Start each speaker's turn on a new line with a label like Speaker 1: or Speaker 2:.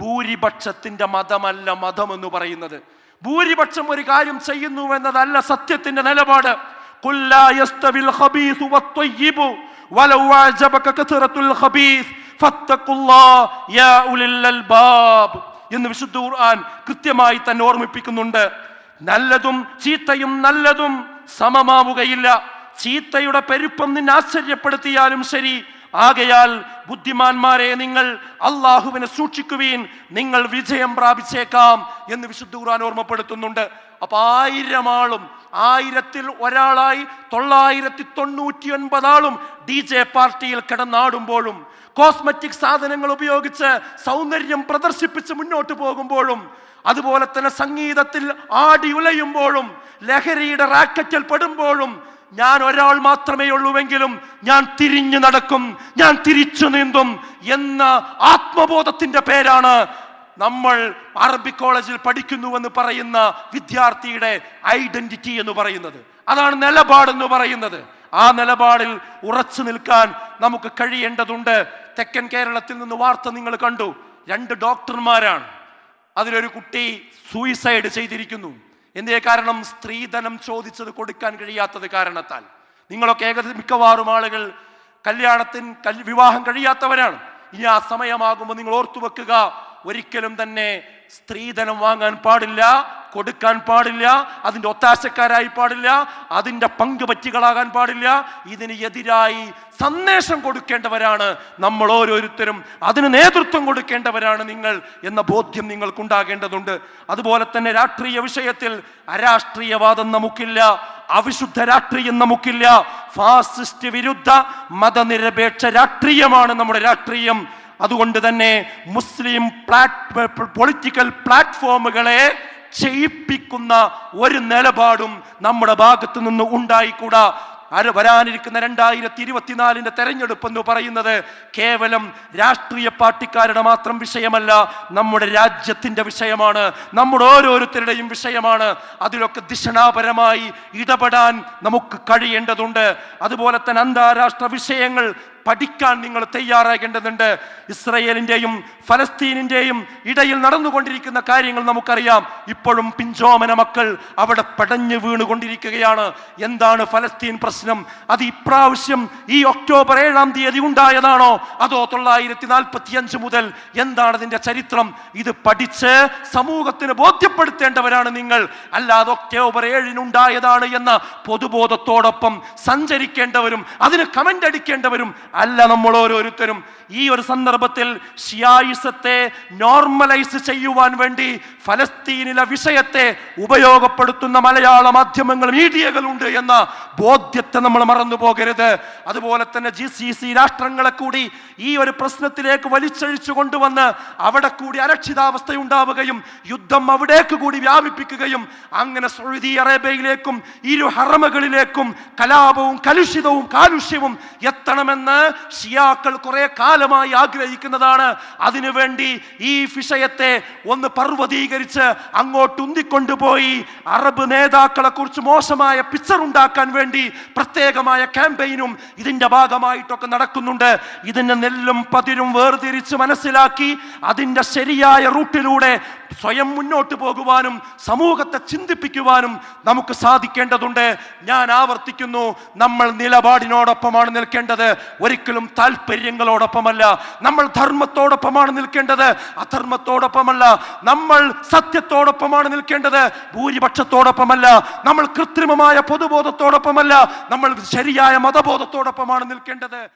Speaker 1: ഭൂരിപക്ഷത്തിന്റെ മതമല്ല മതമെന്ന് പറയുന്നത്. ഭൂരിപക്ഷം ഒരു കാര്യം ചെയ്യുന്നു എന്നതല്ല സത്യത്തിന്റെ നിലപാട്. എന്ന് വിശുദ്ധ ഖുർആൻ കൃത്യമായി തന്നെ ഓർമ്മിപ്പിക്കുന്നുണ്ട്. നല്ലതും ചീത്തയും നല്ലതും സമമാവുകയില്ല. ചീത്തയുടെ പെരുപ്പം നിന്നെ ആശ്ചര്യപ്പെടുത്തിയാലും ശരി. ആകയാൽ ബുദ്ധിമാന്മാരെ നിങ്ങൾ അള്ളാഹുവിനെ സൂക്ഷിക്കുവീൻ നിങ്ങൾ വിജയം പ്രാപിച്ചേക്കാം എന്ന് വിശുദ്ധ ഖുർആൻ ഓർമ്മപ്പെടുത്തുന്നുണ്ട്. അപ്പൊ ആയിരം ആളും ആയിരത്തിൽ ഒരാളായി തൊള്ളായിരത്തി തൊണ്ണൂറ്റി ഒൻപത് ആളും ഡി ജെ പാർട്ടിയിൽ കിടന്നാടുമ്പോഴും കോസ്മെറ്റിക് സാധനങ്ങൾ ഉപയോഗിച്ച് സൗന്ദര്യം പ്രദർശിപ്പിച്ച് മുന്നോട്ട് പോകുമ്പോഴും അതുപോലെ തന്നെ സംഗീതത്തിൽ ആടി ഉലയുമ്പോഴും ലഹരിയുടെ റാക്കറ്റിൽ പെടുമ്പോഴും ഞാൻ ഒരാൾ മാത്രമേ ഉള്ളൂവെങ്കിലും ഞാൻ തിരിഞ്ഞു നടക്കും ഞാൻ തിരിച്ചു നീന്തും എന്ന ആത്മബോധത്തിന്റെ പേരാണ് നമ്മൾ അറബി കോളേജിൽ പഠിക്കുന്നുവെന്ന് പറയുന്ന വിദ്യാർത്ഥിയുടെ ഐഡന്റിറ്റി എന്ന് പറയുന്നത്. അതാണ് നിലപാടെന്ന് പറയുന്നത്. ആ നിലപാടിൽ ഉറച്ചു നിൽക്കാൻ നമുക്ക് കഴിയേണ്ടതുണ്ട്. തെക്കൻ കേരളത്തിൽ നിന്ന് വാർത്ത നിങ്ങൾ കണ്ടു. രണ്ട് ഡോക്ടർമാരാണ്. അതിലൊരു കുട്ടി സൂയിസൈഡ് ചെയ്തിരിക്കുന്നു. എന്തേ കാരണം? സ്ത്രീധനം ചോദിച്ചത് കൊടുക്കാൻ കഴിയാത്തത് കാരണത്താൽ. നിങ്ങളൊക്കെ ഏകദേശം മിക്കവാറും ആളുകൾ കല്യാണത്തിന് കൽ വിവാഹം കഴിയാത്തവരാണ്. ഇനി ആ സമയമാകുമ്പോൾ നിങ്ങൾ ഓർത്തു വെക്കുക ഒരിക്കലും തന്നെ സ്ത്രീധനം വാങ്ങാൻ പാടില്ല കൊടുക്കാൻ പാടില്ല അതിന്റെ ഒത്താശക്കാരായി പാടില്ല അതിന്റെ പങ്ക് പറ്റികളാകാൻ പാടില്ല. ഇതിന് എതിരായി സന്ദേശം കൊടുക്കേണ്ടവരാണ് നമ്മൾ ഓരോരുത്തരും. അതിന് നേതൃത്വം കൊടുക്കേണ്ടവരാണ് നിങ്ങൾ എന്ന ബോധ്യം നിങ്ങൾക്കുണ്ടാകേണ്ടതുണ്ട്. അതുപോലെ തന്നെ രാഷ്ട്രീയ വിഷയത്തിൽ അരാഷ്ട്രീയവാദം നമുക്കില്ല അവിശുദ്ധ രാഷ്ട്രീയം നമുക്കില്ല. ഫാസിസ്റ്റ് വിരുദ്ധ മതനിരപേക്ഷ രാഷ്ട്രീയമാണ് നമ്മുടെ രാഷ്ട്രീയം. അതുകൊണ്ട് തന്നെ മുസ്ലിം പൊളിറ്റിക്കൽ പ്ലാറ്റ്ഫോമുകളെ ചെയ്യിപ്പിക്കുന്ന ഒരു നിലപാടും നമ്മുടെ ഭാഗത്ത് നിന്ന് ഉണ്ടായിക്കൂടാ. വരാനിരിക്കുന്ന രണ്ടായിരത്തി ഇരുപത്തിനാലിന്റെ തെരഞ്ഞെടുപ്പ് എന്ന് പറയുന്നത് കേവലം രാഷ്ട്രീയ പാർട്ടിക്കാരുടെ മാത്രം വിഷയമല്ല നമ്മുടെ രാജ്യത്തിന്റെ വിഷയമാണ് നമ്മുടെ ഓരോരുത്തരുടെയും വിഷയമാണ്. അതിലൊക്കെ ദിഷണാപരമായി ഇടപെടാൻ നമുക്ക് കഴിയേണ്ടതുണ്ട്. അതുപോലെ തന്നെ അന്താരാഷ്ട്ര വിഷയങ്ങൾ പഠിക്കാൻ നിങ്ങൾ തയ്യാറാകേണ്ടതുണ്ട്. ഇസ്രയേലിന്റെയും ഫലസ്തീനിന്റെയും ഇടയിൽ നടന്നുകൊണ്ടിരിക്കുന്ന കാര്യങ്ങൾ നമുക്കറിയാം. ഇപ്പോഴും പിഞ്ചോമന മക്കൾ അവിടെ പടഞ്ഞു വീണുകൊണ്ടിരിക്കുകയാണ്. എന്താണ് ഫലസ്തീൻ പ്രശ്നം? അത് ഇപ്രാവശ്യം ഈ ഒക്ടോബർ ഏഴാം തീയതി ഉണ്ടായതാണോ? അതോ തൊള്ളായിരത്തി നാൽപ്പത്തി അഞ്ച് മുതൽ എന്താണ് അതിന്റെ ചരിത്രം? ഇത് പഠിച്ച് സമൂഹത്തിന് ബോധ്യപ്പെടുത്തേണ്ടവരാണ് നിങ്ങൾ. അല്ലാതെ ഒക്ടോബർ ഏഴിനുണ്ടായതാണ് എന്ന പൊതുബോധത്തോടൊപ്പം സഞ്ചരിക്കേണ്ടവരും അതിന് കമന്റ് അടിക്കേണ്ടവരും അല്ല നമ്മൾ ഓരോരുത്തരും ഈ ഒരു സന്ദർഭത്തിൽ ഷിയായിസത്തെ നോർമലൈസ് ചെയ്യുവാൻ വേണ്ടി ഫലസ്തീനിലെ വിഷയത്തെ ഉപയോഗപ്പെടുത്തുന്ന മലയാള മാധ്യമങ്ങൾ മീഡിയകളുണ്ട് എന്ന ബോധ്യത്തെ നമ്മൾ മറന്നു പോകരുത്. അതുപോലെ തന്നെ ജി സി സി രാഷ്ട്രങ്ങളെ കൂടി ഈ ഒരു പ്രശ്നത്തിലേക്ക് വലിച്ചഴിച്ചു കൊണ്ടുവന്ന് അവിടെ കൂടി അരക്ഷിതാവസ്ഥ ഉണ്ടാവുകയും യുദ്ധം അവിടേക്ക് കൂടി വ്യാപിപ്പിക്കുകയും അങ്ങനെ സൗദി അറേബ്യയിലേക്കും ഇരു ഹറമകളിലേക്കും കലാപവും കലുഷിതവും കാലുഷ്യവും എത്തണമെന്ന് ഷിയാക്കൾ കുറെ കാലമായി ആഗ്രഹിക്കുന്നതാണ്. അതിനുവേണ്ടി ഈ വിഷയത്തെ ഒന്ന് പർവതീകരിച്ച് അങ്ങോട്ട് ഉന്തിക്കൊണ്ടുപോയി. അറബ് നേതാക്കളെ കുറിച്ച് മോശമായ പിക്ചർ ഉണ്ടാക്കാൻ വേണ്ടി പ്രത്യേകമായ ക്യാമ്പയിനും ഇതിന്റെ ഭാഗമായിട്ടൊക്കെ നടക്കുന്നുണ്ട്. ഇതിനെ നെല്ലും പതിരും വേർതിരിച്ച് മനസ്സിലാക്കി അതിന്റെ ശരിയായ റൂട്ടിലൂടെ സ്വയം മുന്നോട്ട് പോകുവാനും സമൂഹത്തെ ചിന്തിപ്പിക്കുവാനും നമുക്ക് സാധിക്കേണ്ടതുണ്ട്. ഞാൻ ആവർത്തിക്കുന്നു നമ്മൾ നിലപാടിനോടൊപ്പമാണ് നിൽക്കേണ്ടത്. ഒരിക്കലും താല്പര്യങ്ങളോടൊപ്പമല്ല നമ്മൾ ധർമ്മത്തോടൊപ്പമാണ് നിൽക്കേണ്ടത്. അധർമ്മത്തോടൊപ്പമല്ല. നമ്മൾ സത്യത്തോടൊപ്പമാണ് നിൽക്കേണ്ടത്. ഭൂരിപക്ഷത്തോടൊപ്പമല്ല. നമ്മൾ കൃത്രിമമായ പൊതുബോധത്തോടൊപ്പമല്ല. നമ്മൾ ശരിയായ മതബോധത്തോടൊപ്പമാണ് നിൽക്കേണ്ടത്.